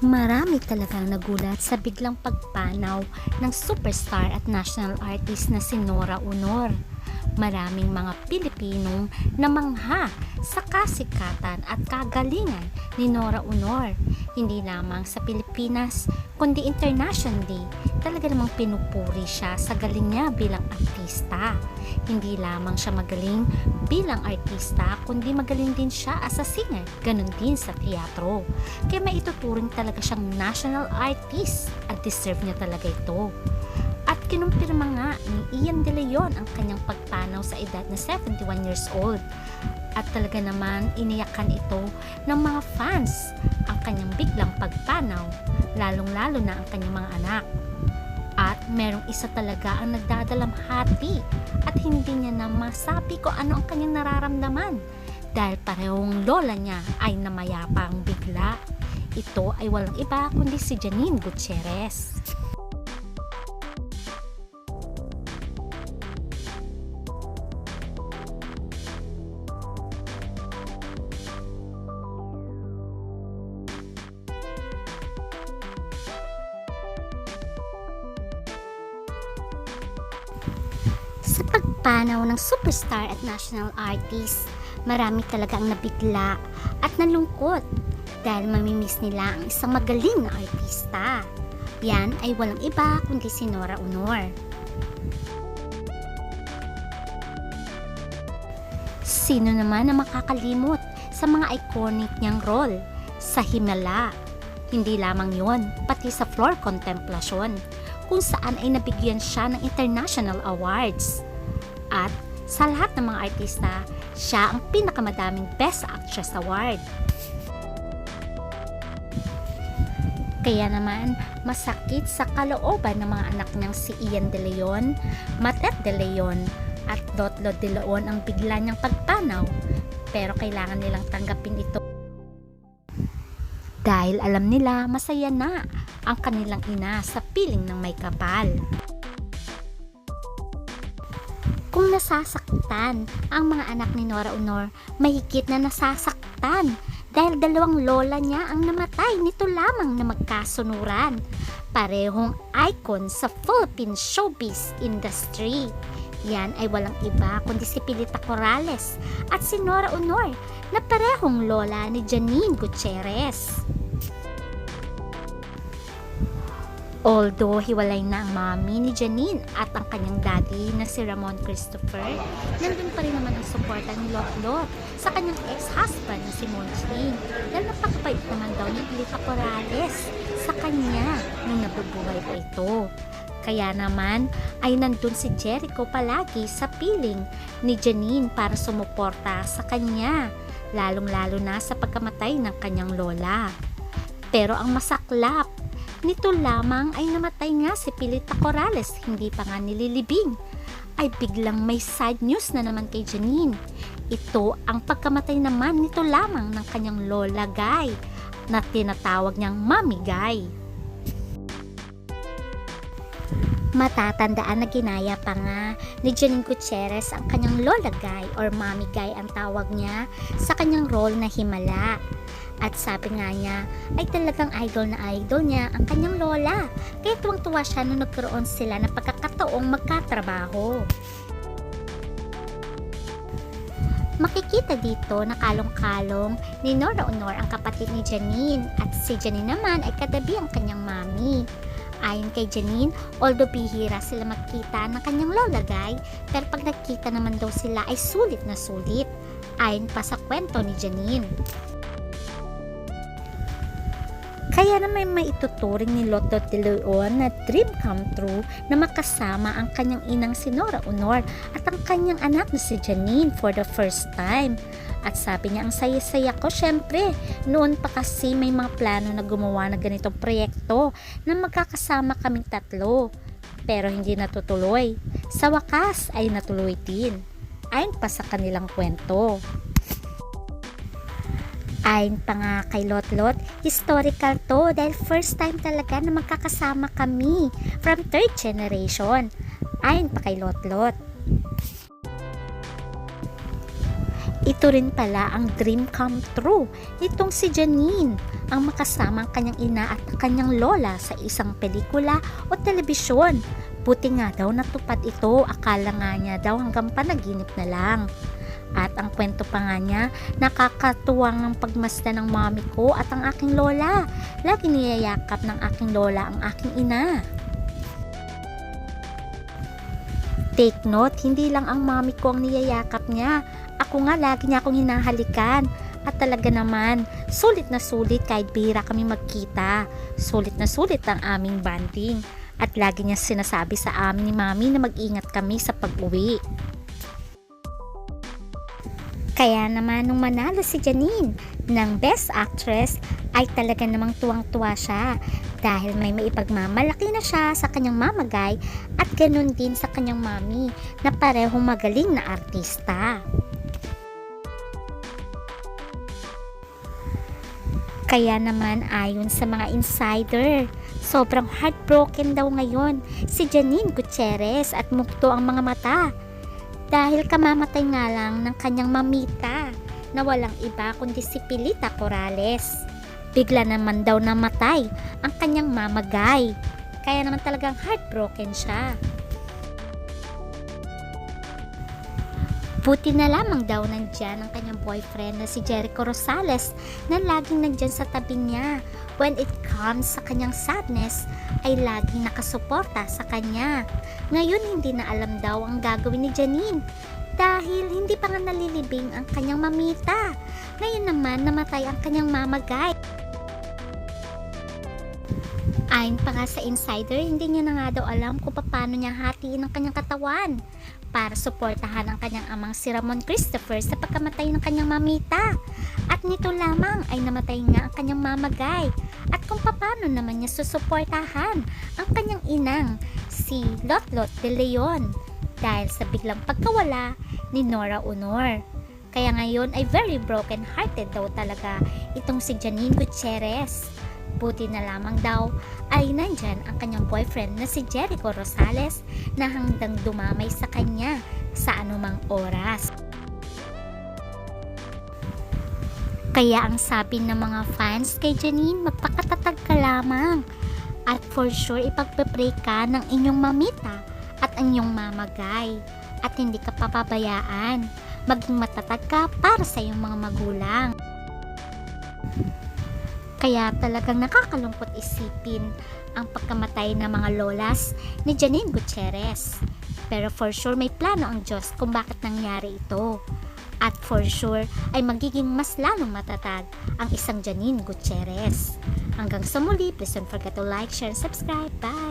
Marami talagang nagulat sa biglang pagpanaw ng superstar at national artist na si Nora Honor. Maraming mga Pilipinong namangha sa kasikatan at kagalingan ni Nora Honor. Hindi lamang sa Pilipinas, kundi internationally. Talaga namang pinupuri siya sa galing niya bilang artista. Hindi lamang siya magaling bilang artista, kundi magaling din siya as a singer. Ganon din sa teatro. Kaya may ituturing talaga siyang national artist at deserve niya talaga ito. At kinumpirma nga ni Ian De Leon ang kanyang pagpanaw sa edad na 71 years old. At talaga naman iniyakan ito ng mga fans ang kanyang biglang pagpanaw, lalong-lalo na ang kanyang mga anak. Merong isa talaga ang nagdadalamhati at hindi niya na masabi kung ano ang kanyang nararamdaman dahil parehong lola niya ay namayapang bigla. Ito ay walang iba kundi si Janine Gutierrez. Sa pagpanaw ng superstar at national artist, marami talaga ang nabigla at nalungkot dahil mamimiss nila ang isang magaling na artista. Yan ay walang iba kundi si Nora Honor. Sino naman ang makakalimot sa mga iconic niyang role sa Himala? Hindi lamang yon, pati sa floor contemplasyon kung saan ay nabigyan siya ng international awards. At sa lahat ng mga artista, siya ang pinakamadaming Best Actress Award. Kaya naman, masakit sa kalooban ng mga anak niyang si Ian De Leon, Matet De Leon, at Dotlo De Leon ang bigla niyang pagpanaw. Pero kailangan nilang tanggapin ito dahil alam nila masaya na ang kanilang ina sa piling ng may kapal. Kung nasasaktan ang mga anak ni Nora Honor, mahigit na nasasaktan dahil dalawang lola niya ang namatay nito lamang na magkasunuran. Parehong icon sa Philippine showbiz industry. Yan ay walang iba kundi si Pilita Corrales at si Nora Honor na parehong lola ni Janine Gutierrez. Although hiwalay na ang mami ni Janine at ang kanyang daddy na si Ramon Christopher, nandun pa rin naman ang suporta ni Lot Lot sa kanyang ex-husband na si Monchine dahil napakabait naman daw ni Pilita Corrales sa kanya nung nabubuhay pa ito. Kaya naman ay nandun si Jericho palagi sa piling ni Janine para sumuporta sa kanya, lalong-lalo na sa pagkamatay ng kanyang lola. Pero ang masaklap, nito lamang ay namatay nga si Pilita Corrales, hindi pa nga nililibing. Ay biglang may sad news na naman kay Janine. Ito ang pagkamatay naman nito lamang ng kanyang lola Guy na tinatawag niyang Mami Guy. Matatandaan na ginaya pa nga ni Janine Gutierrez ang kanyang Lola Guy or Mommy Guy ang tawag niya sa kanyang role na Himala. At sabi nga niya ay talagang idol na idol niya ang kanyang lola. Kaya tuwang-tuwa siya nung nagkaroon sila ng pagkakataong magkatrabaho. Makikita dito na kalong-kalong ni Nora Honor ang kapatid ni Janine at si Janine naman ay katabi ang kanyang mami. Ayon kay Janine, although bihira sila magkita ng kanyang lola guy, pero pag nagkita naman daw sila ay sulit na sulit. Ayon pa sa kwento ni Janine. Kaya na may maituturing ni Lotto de Leon na dream come true na makasama ang kanyang inang si Nora Honor at ang kanyang anak na si Janine for the first time. At sabi niya, ang saya-saya ko syempre. Noon pa kasi may mga plano na gumawa ng ganitong proyekto na magkakasama kaming tatlo. Pero hindi natutuloy. Sa wakas ay natuloy din. Ayon pa sa kanilang kwento. Ayon pa nga kay Lotlot, historical to dahil first time talaga na magkakasama kami from third generation. Ayon pa kay Lotlot. Ito rin pala ang dream come true nitong si Janine, ang makasama ang kanyang ina at ang kanyang lola sa isang pelikula o telebisyon. Buti nga daw natupad ito, akala nga niya daw hanggang panaginip na lang. At ang kwento pa nga niya, nakakatuwang ang pagmasdan ng mami ko at ang aking lola. Lagi niyayakap ng aking lola ang aking ina. Take note, hindi lang ang mami ko ang niyayakap niya. Ako nga lagi niya akong hinahalikan. At talaga naman, sulit na sulit kahit bira kami magkita. Sulit na sulit ang aming banding. At lagi niya sinasabi sa amin ni mami na mag-ingat kami sa pag-uwi. Kaya naman nung manalo si Janine ng Best Actress ay talaga namang tuwang-tuwa siya dahil may maipagmamalaki na siya sa kanyang mamagay at ganun din sa kanyang mami na parehong magaling na artista. Kaya naman ayon sa mga insider, sobrang heartbroken daw ngayon si Janine Gutierrez at mukto ang mga mata dahil kamamatay nga lang ng kanyang mamita na walang iba kundi si Pilita Corrales. Bigla naman daw namatay ang kanyang mamagay. Kaya naman talagang heartbroken siya. Buti na lamang daw nandyan ang kanyang boyfriend na si Jericho Rosales na laging nandyan sa tabi niya. When it comes sa kanyang sadness, ay laging nakasuporta sa kanya. Ngayon hindi na alam daw ang gagawin ni Janine dahil hindi pa nga nalilibing ang kanyang mamita. Ngayon naman namatay ang kanyang mamagay. Ayon pa nga sa insider, hindi niya na nga daw alam kung paano niya hatiin ang kanyang katawan para suportahan ang kanyang amang si Ramon Christopher sa pagkamatay ng kanyang mamita. At nito lamang ay namatay nga ang kanyang mamagay. At kung paano naman niya susuportahan ang kanyang inang si Lotlot de Leon dahil sa biglang pagkawala ni Nora Honor. Kaya ngayon ay very broken hearted daw talaga itong si Janine Gutierrez. Buti na lamang daw ay nandyan ang kanyang boyfriend na si Jericho Rosales na hanggang dumamay sa kanya sa anumang oras. Kaya ang sabi ng mga fans kay Janine, magpakatatag ka lamang. At for sure, ipagpe-pray ka ng inyong mamita at inyong mamagay. At hindi ka papabayaan. Maging matatag ka para sa iyong mga magulang. Kaya talagang nakakalungkot isipin ang pagkamatay ng mga lolas ni Janine Gutierrez. Pero for sure may plano ang Diyos kung bakit nangyari ito. At for sure ay magiging mas lalong matatag ang isang Janine Gutierrez. Hanggang sa muli, please don't forget to like, share, and subscribe. Bye!